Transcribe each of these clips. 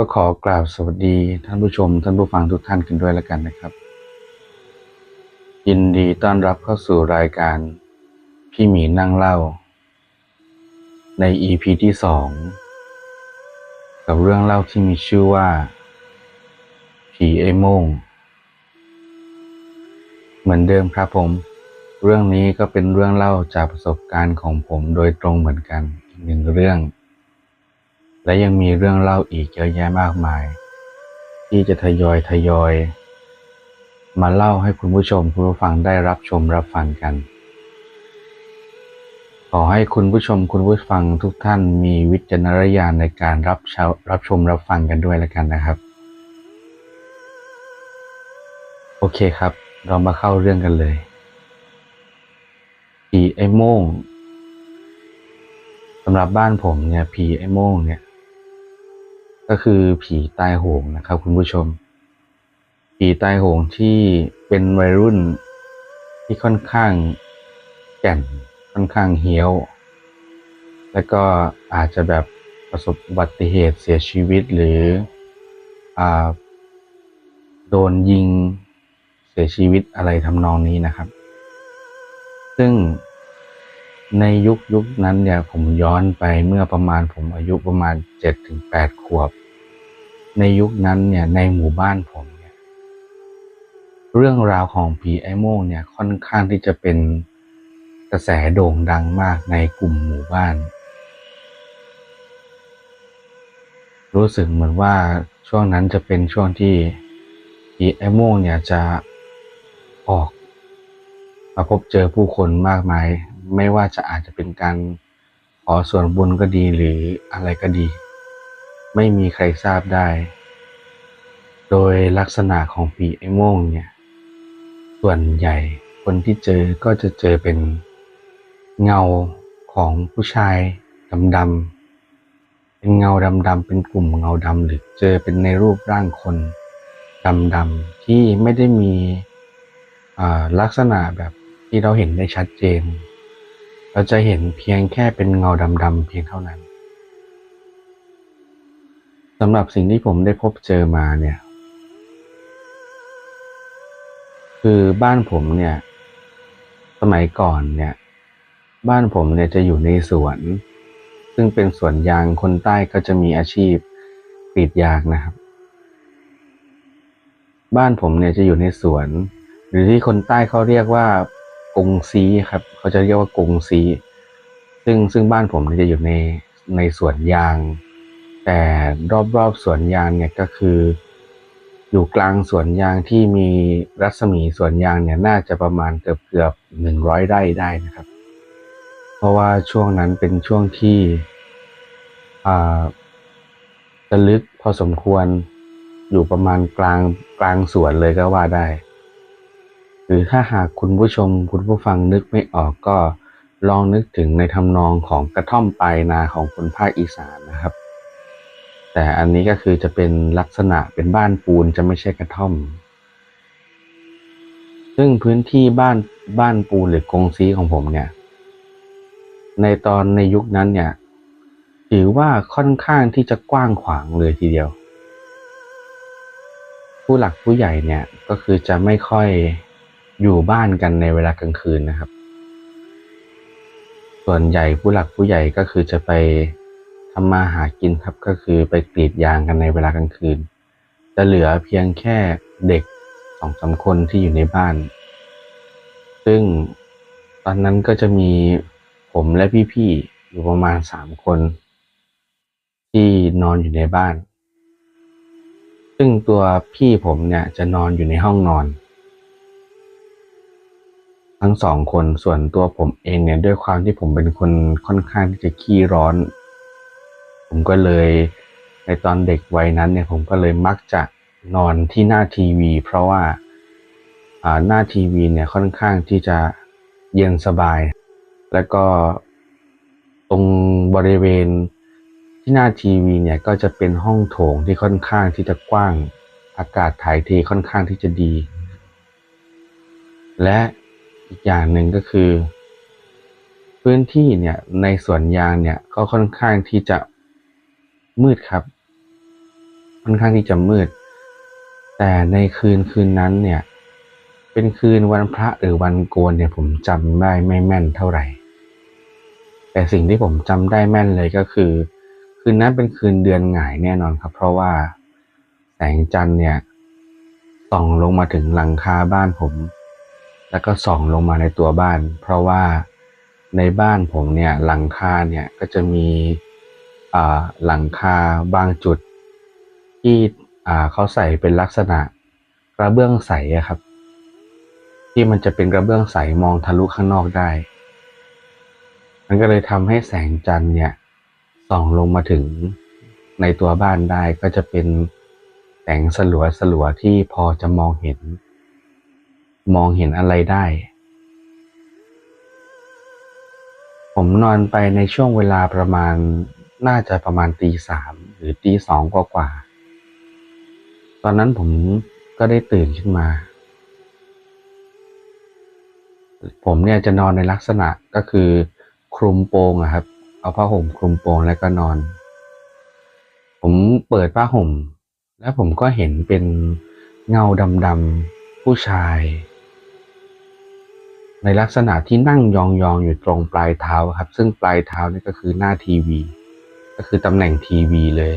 ก็ขอกราบสวัสดีท่านผู้ชม ท่านผู้ฟังทุกท่านกันด้วยแล้วกันนะครับ ยินดีต้อนรับเข้าสู่รายการ พี่หมีนั่งเล่า ใน EP ที่สองกับเรื่องเล่าที่มีชื่อว่าผีไอ้โมงเหมือนเดิมครับผม เรื่องนี้ก็เป็นเรื่องเล่าจากประสบการณ์ของผมโดยตรงเหมือนกันหนึ่งเรื่อง และยังมีเรื่องเล่าอีกเยอะแยะมากมาย ที่จะทยอยทยอย มาเล่าให้คุณผู้ชมคุณผู้ฟังได้รับชมรับฟังกัน ขอให้คุณผู้ชมคุณผู้ฟังทุกท่านมีวิจารณญาณในการรับชรับชมรับฟังกันด้วยแล้วกันนะครับ โอเคครับ เรามาเข้าเรื่องกันเลยผีไอ้โม่งสำหรับบ้านผมเนี่ยผีไอ้โม่งเนี่ย ก็คือผีตายโหงนะครับ คุณผู้ชม ผีตายโหงที่เป็นวัยรุ่นที่ค่อนข้างแก่นค่อนข้างเหี้ยว แล้วก็อาจจะแบบประสบอุบัติเหตุเสียชีวิตหรืออโดนยิงเสียชีวิตอะไรทำนองนี้นะครับ ซึ่ง ในยุคยุคนั้นเนี่ยผมย้อนไปเมื่อประมาณผมอายุประมาณเจ็ดถึงแปดขวบ ในยุคนั้นเนี่ยในหมู่บ้านผมเนี่ยเรื่องราวของผีไอโม่งเนี่ยค่อนข้างที่จะเป็นกระแสโด่งดังมากในกลุ่มหมู่บ้าน รู้สึกเหมือนว่าช่วงนั้นจะเป็นช่วงที่ผีไอโม่งเนี่ยจะออกมาพบเจอผู้คนมากมาย ไม่ว่าจะอาจจะเป็นการขอส่วนบุญก็ดีหรืออะไรก็ดี ไม่มีใครทราบได้ โดยลักษณะของผีไอ้โม่งเนี่ย ส่วนใหญ่คนที่เจอก็จะเจอเป็นเงาของผู้ชายดำๆเป็นเงาดำๆเป็นกลุ่มเงาดำหรือเจอเป็นในรูปร่างคนดำๆที่ไม่ได้มีลักษณะแบบที่เราเห็นได้ชัดเจน เราจะเห็นเพียงแค่เป็นเงาดำๆเพียงเท่านั้นสำหรับสิ่งที่ผมได้พบเจอมาเนี่ย คือบ้านผมเนี่ย สมัยก่อนเนี่ย บ้านผมเนี่ยจะอยู่ในสวน ซึ่งเป็นสวนยางคนใต้ก็จะมีอาชีพกรีดยางนะครับ บ้านผมเนี่ยจะอยู่ในสวน หรือที่คนใต้เขาเรียกว่า กงซีครับ เขาจะเรียกว่ากงซี ซึ่งซึ่งบ้านผมเนี่ยจะอยู่ในในสวนยาง แต่รอบๆสวนยางเนี่ยก็คือ อยู่กลางสวนยางที่มีรัศมีสวนยางเนี่ยน่าจะประมาณเกือบเกือบหนึ่งร้อยไร่ได้นะครับ เพราะว่าช่วงนั้นเป็นช่วงที่อ่าจะลึกพอสมควรอยู่ประมาณกลางกลางสวนเลยก็ว่าได้ หรือถ้าหากคุณผู้ชมคุณผู้ฟังนึกไม่ออกก็ลองนึกถึงในทำนองของกระท่อมปลายนาของคนภาคอีสานนะครับ แต่อันนี้ก็คือจะเป็นลักษณะเป็นบ้านปูนจะไม่ใช่กระท่อม ซึ่งพื้นที่บ้านบ้านปูนหรือกงซีของผมเนี่ย ในตอนในยุคนั้นเนี่ยถือว่าค่อนข้างที่จะกว้างขวางเลยทีเดียว ผู้หลักผู้ใหญ่เนี่ยก็คือจะไม่ค่อย อยู่บ้านกันในเวลากลางคืนนะครับ ส่วนใหญ่ผู้หลักผู้ใหญ่ก็คือจะไปทำมาหากินครับก็คือไปกรีดยางกันในเวลากลางคืน จะเหลือเพียงแค่เด็กสองสามคนที่อยู่ในบ้าน ซึ่งตอนนั้นก็จะมีผมและพี่ๆอยู่ประมาณสามคน ที่นอนอยู่ในบ้าน ซึ่งตัวพี่ผมเนี่ยจะนอนอยู่ในห้องนอน ทั้งสองคนส่วนตัวผมเองเนี่ยด้วยความที่ผมเป็นคนค่อนข้างที่จะขี้ร้อน ผมก็เลยในตอนเด็กวัยนั้นเนี่ยผมก็เลยมักจะนอนที่หน้าทีวี เพราะว่าหน้าทีวีเนี่ยค่อนข้างที่จะเย็นสบาย แล้วก็ตรงบริเวณที่หน้าทีวีเนี่ยก็จะเป็นห้องโถงที่ค่อนข้างที่จะกว้างอากาศถ่ายเทค่อนข้างที่จะดี และ อีกอย่างหนึ่งก็คือ พื้นที่เนี่ยในสวนยางเนี่ยก็ค่อนข้างที่จะมืดครับ ค่อนข้างที่จะมืด แต่ในคืนคืนนั้นเนี่ย เป็นคืนวันพระหรือวันโกนเนี่ยผมจำได้ไม่แม่นเท่าไหร่ แต่สิ่งที่ผมจำได้แม่นเลยก็คือ คืนนั้นเป็นคืนเดือนหงายแน่นอนครับ เพราะว่าแสงจันทร์เนี่ยส่องลงมาถึงหลังคาบ้านผม แล้วก็ส่องลงมาในตัวบ้าน เพราะว่าในบ้านผมเนี่ยหลังคาเนี่ยก็จะมีหลังคาบางจุด ที่เขาใส่เป็นลักษณะกระเบื้องใสครับ ที่มันจะเป็นกระเบื้องใสมองทะลุข้างนอกได้ มันก็เลยทำให้แสงจันทร์เนี่ยส่องลงมาถึงในตัวบ้านได้ก็จะเป็นแสงสลัวสลัวๆที่พอจะมองเห็น มองเห็นอะไรได้ ผมนอนไปในช่วงเวลาประมาณน่าจะประมาณตีสามหรือตีสองกว่าๆตอนนั้นผมก็ได้ตื่นขึ้นมา ผมเนี่ยจะนอนในลักษณะก็คือคลุมโปงอะครับ เอาผ้าห่มคลุมโปงแล้วก็นอน ผมเปิดผ้าห่ม แล้วผมก็เห็นเป็นเงาดำๆผู้ชาย ในลักษณะที่นั่งยองๆออยู่ตรงปลายเท้าครับ ซึ่งปลายเท้านี่ก็คือหน้าทีวี ก็คือตำแหน่งทีวีเลย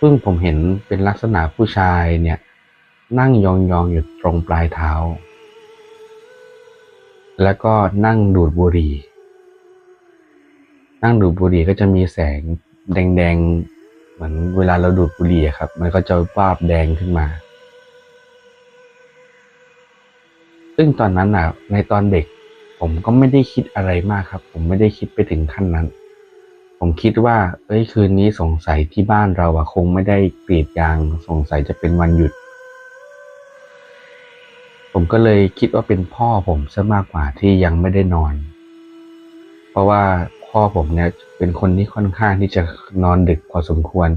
ซึ่งผมเห็นเป็นลักษณะผู้ชายเนี่ย นั่งยองๆออยู่ตรงปลายเท้า แล้วก็นั่งดูดบุหรี่ นั่งดูดบุหรี่ก็จะมีแสงแดงๆ เหมือนเวลาเราดูดบุหรี่ครับ มันก็จะวาบแดงขึ้นมา ซึ่งตอนนั้นอะ ในตอนเด็ก ผมก็ไม่ได้คิดอะไรมากครับ ผมไม่ได้คิดไปถึงขั้นนั้น ผมคิดว่า เอ้ยคืนนี้สงสัยที่บ้านเราอะคงไม่ได้กรีดยาง สงสัยจะเป็นวันหยุด ผมก็เลยคิดว่าเป็นพ่อผมซะมากกว่าที่ยังไม่ได้นอน เพราะว่าพ่อผมเนี่ยเป็นคนที่ค่อนข้างที่จะนอนดึกพอสมควร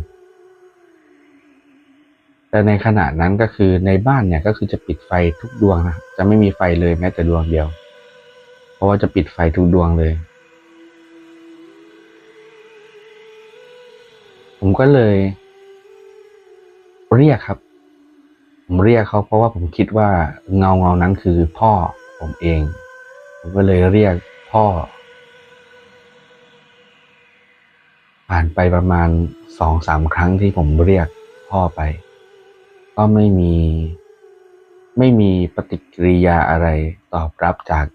แต่ในขณะนั้นก็คือในบ้านเนี่ยก็คือจะปิดไฟทุกดวงนะจะไม่มีไฟเลยแม้แต่ดวงเดียว เพราะว่าจะปิดไฟทุกดวงเลย ผมก็เลย เรียกครับ ผมเรียกเขาเพราะว่าผมคิดว่าเงาเงานั้นคือพ่อผมเอง ผมก็เลยเรียกพ่อ ผ่านไปประมาณสองสามครั้งที่ผมเรียกพ่อไป ก็ไม่มี ไม่มีปฏิกิริยาอะไรตอบรับจาก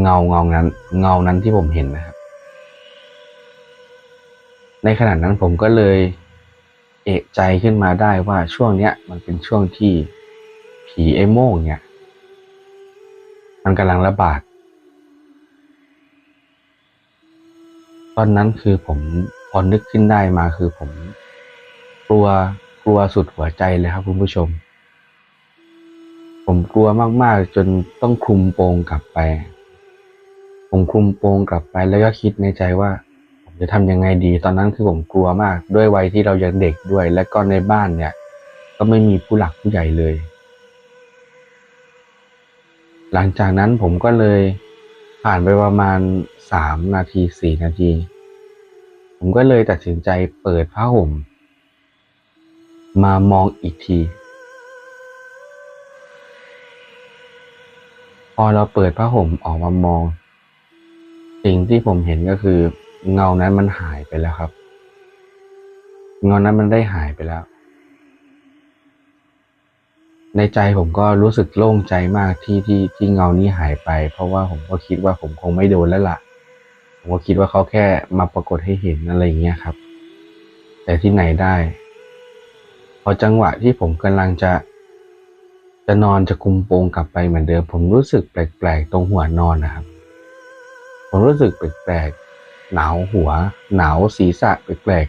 เงาเงานั้น เงานั้นที่ผมเห็นนะครับ ในขณะนั้นผมก็เลยเอะใจขึ้นมาได้ว่าช่วงเนี้ย มันเป็นช่วงที่ผีไอ้โม่งเนี่ย มันกำลังระบาด ตอนนั้นคือผมพอนึกขึ้นได้มาคือผมกลัว กลัวสุดหัวใจเลยครับคุณผู้ชม ผมกลัวมากๆ จนต้องคลุมโปงกลับไป ผมคลุมโปงกลับไปแล้วก็คิดในใจว่า ผมจะทำยังไงดี ตอนนั้นคือผมกลัวมาก ด้วยวัยที่เรายังเด็กด้วย และก็ในบ้านเนี่ย ก็ไม่มีผู้หลักผู้ใหญ่เลย หลังจากนั้นผมก็เลยผ่านไปประมาณสามนาทีสี่นาที ผมก็เลยตัดสินใจเปิดผ้าห่ม มามองอีกที พอเราเปิดผ้าห่มออกมามอง สิ่งที่ผมเห็นก็คือ เงานั้นมันหายไปแล้วครับ เงานั้นมันได้หายไปแล้ว ในใจผมก็รู้สึกโล่งใจมากที่ที่ที่เงานี้หายไป เพราะว่าผมก็คิดว่าผมคงไม่โดนแล้วล่ะ ผมก็คิดว่าเขาแค่มาปรากฏให้เห็นอะไรอย่างเงี้ยครับ แต่ที่ไหนได้ พอจังหวะที่ผมกำลังจะ จะนอนจะคุมโปงกลับไปเหมือนเดิม ผมรู้สึกแปลกๆตรงหัวนอนนะครับ ผมรู้สึกแปลกๆหนาวหัว หนาวศีรษะแปลก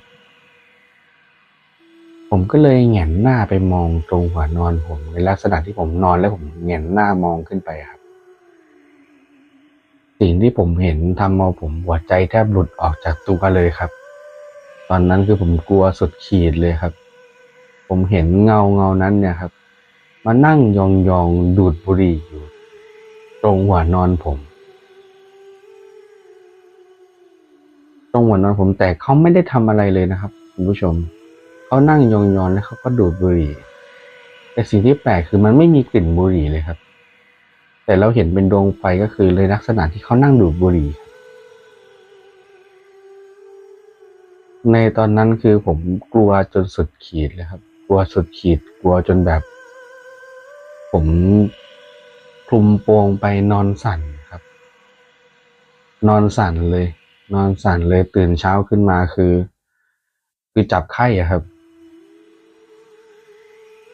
ๆผมก็เลยแหงนหน้าไปมองตรงหัวนอนผมในลักษณะที่ผมนอนแล้วผมแหงนหน้ามองขึ้นไปครับสิ่งที่ผมเห็นทำเอาผมหัวใจแทบหลุดออกจากตัวเลยครับ ตอนนั้นคือผมกลัวสุดขีดเลยครับ ผมเห็นเงาเงานั้นเนี่ยครับ มานั่งยองยองๆดูดบุหรี่อยู่ ตรงหัวนอนผม ตรงหัวนอนผมแต่เขาไม่ได้ทำอะไรเลยนะครับคุณผู้ชมเขานั่งยองๆแล้วเขาก็ดูดบุหรี่ แต่สิ่งที่แปลกคือมันไม่มีกลิ่นบุหรี่เลยครับ แต่เราเห็นเป็นดวงไฟก็คือเลยลักษณะที่เขานั่งดูดบุหรี่ในตอนนั้นคือผมกลัวจนสุดขีดเลยครับ กลัวสุดขีดกลัวจนแบบ ผมคลุมโปงไปนอนสั่นครับ นอนสั่นเลย นอนสั่นเลยตื่นเช้าขึ้นมาคือ คือจับไข้อะครับ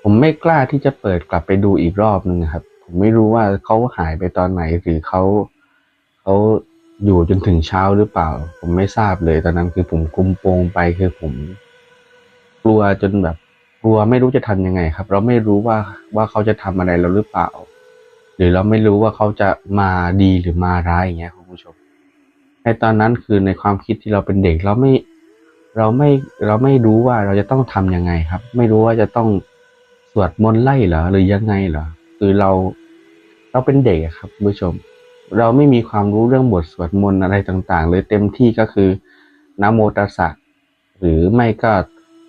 ผมไม่กล้าที่จะเปิดกลับไปดูอีกรอบนึงครับ ผมไม่รู้ว่าเขาหายไปตอนไหนหรือเขาเขาอยู่จนถึงเช้าหรือเปล่า ผมไม่ทราบเลยตอนนั้นคือผมคุมโปงไปคือผมกลัวจนแบบ กลัวไม่รู้จะทำยังไงครับ เราไม่รู้ว่าว่าเขาจะทำอะไรเราหรือเปล่า หรือเราไม่รู้ว่าเขาจะมาดีหรือมาร้ายอย่างเงี้ยคุณผู้ชม ในตอนนั้นคือในความคิดที่เราเป็นเด็กเราไม่เราไม่เราไม่รู้ว่าเราจะต้องทำยังไงครับ ไม่รู้ว่าจะต้องสวดมนต์ไล่เหรอหรือยังไงเหรอคือเราเราเป็นเด็กครับคุณผู้ชม เราไม่มีความรู้เรื่องบทสวดมนต์อะไรต่างๆเลยเต็มที่ก็คือนะโมตัสสะหรือไม่ก็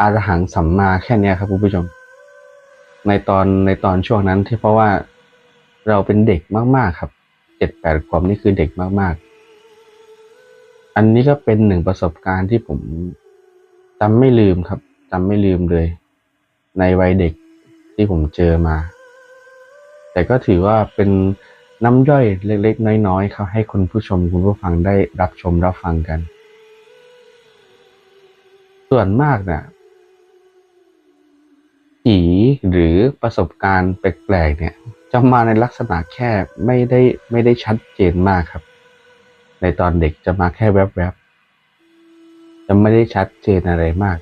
อารหังสัมมาแค่เนี้ยครับคุณผู้ชม ในตอนในตอนช่วงนั้นที่เพราะว่าเราเป็นเด็กมาก ๆ ครับเจ็ดแปดขวบนี่คือเด็กมาก ๆ อันนี้ก็เป็นหนึ่งประสบการณ์ที่ผมจำไม่ลืมครับจำไม่ลืมเลย ในวัยเด็กที่ผมเจอมา แต่ก็ถือว่าเป็นน้ำย่อยเล็ก ๆ น้อยๆครับให้คุณผู้ชมคุณผู้ฟังได้รับชมรับฟังกัน ส่วนมากนะ่ะผี หรือประสบการณ์แปลกๆเนี่ยจะมาในลักษณะแค่ไม่ได้ไม่ได้ชัดเจนมากครับ ในตอนเด็กจะมาแค่แวบๆจะไม่ได้ชัดเจนอะไรมาก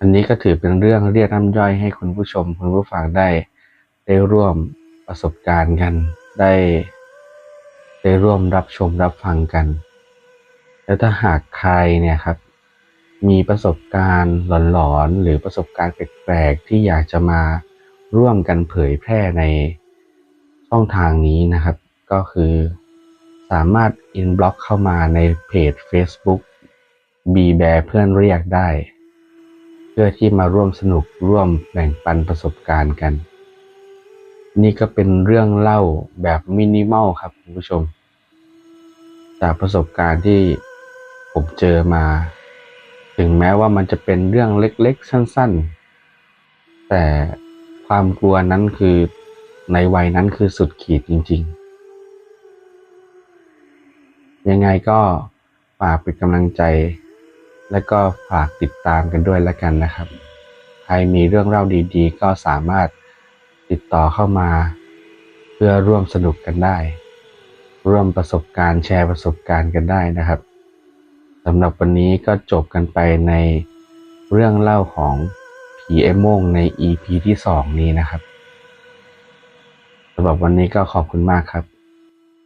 อันนี้ก็ถือเป็นเรื่องเรียกน้ำย่อยให้คุณผู้ชมคุณผู้ฟังได้ ได้ร่วมประสบการณ์กัน ได้ ได้ร่วมรับชมรับฟังกัน แล้วถ้าหากใครเนี่ยครับ มีประสบการณ์หลอนๆ หรือประสบการณ์แปลกๆ ที่อยากจะมาร่วมกันเผยแพร่ในช่องทางนี้นะครับ ก็คือสามารถอินบล็อกเข้ามาในเพจ Facebook b ีแบเพื่อนเรียกได้ เพื่อที่มาร่วมสนุกร่วมแบ่งปันประสบการณ์กัน นี่ก็เป็นเรื่องเล่าแบบมินิมอลครับคุณผู้ชม จากประสบการณ์ที่ผมเจอมา ถึงแม้ว่ามันจะเป็นเรื่องเล็กๆ สั้น ๆ แต่ความกลัวนั้นคือในวัยนั้นคือสุดขีดจริง ๆ ยังไงก็ฝากเป็นกำลังใจ และก็ฝากติดตามกันด้วยแล้วกันนะครับ ใครมีเรื่องเล่าดีๆ ก็สามารถติดต่อเข้ามา เพื่อร่วมสนุกกันได้ ร่วมประสบการณ์แชร์ประสบการณ์กันได้นะครับ สำหรับวันนี้ก็จบกันไปในเรื่องเล่าของผีเอโมงใน EP ที่สองนี้นะครับสำหรับวันนี้ก็ขอบคุณมากครับ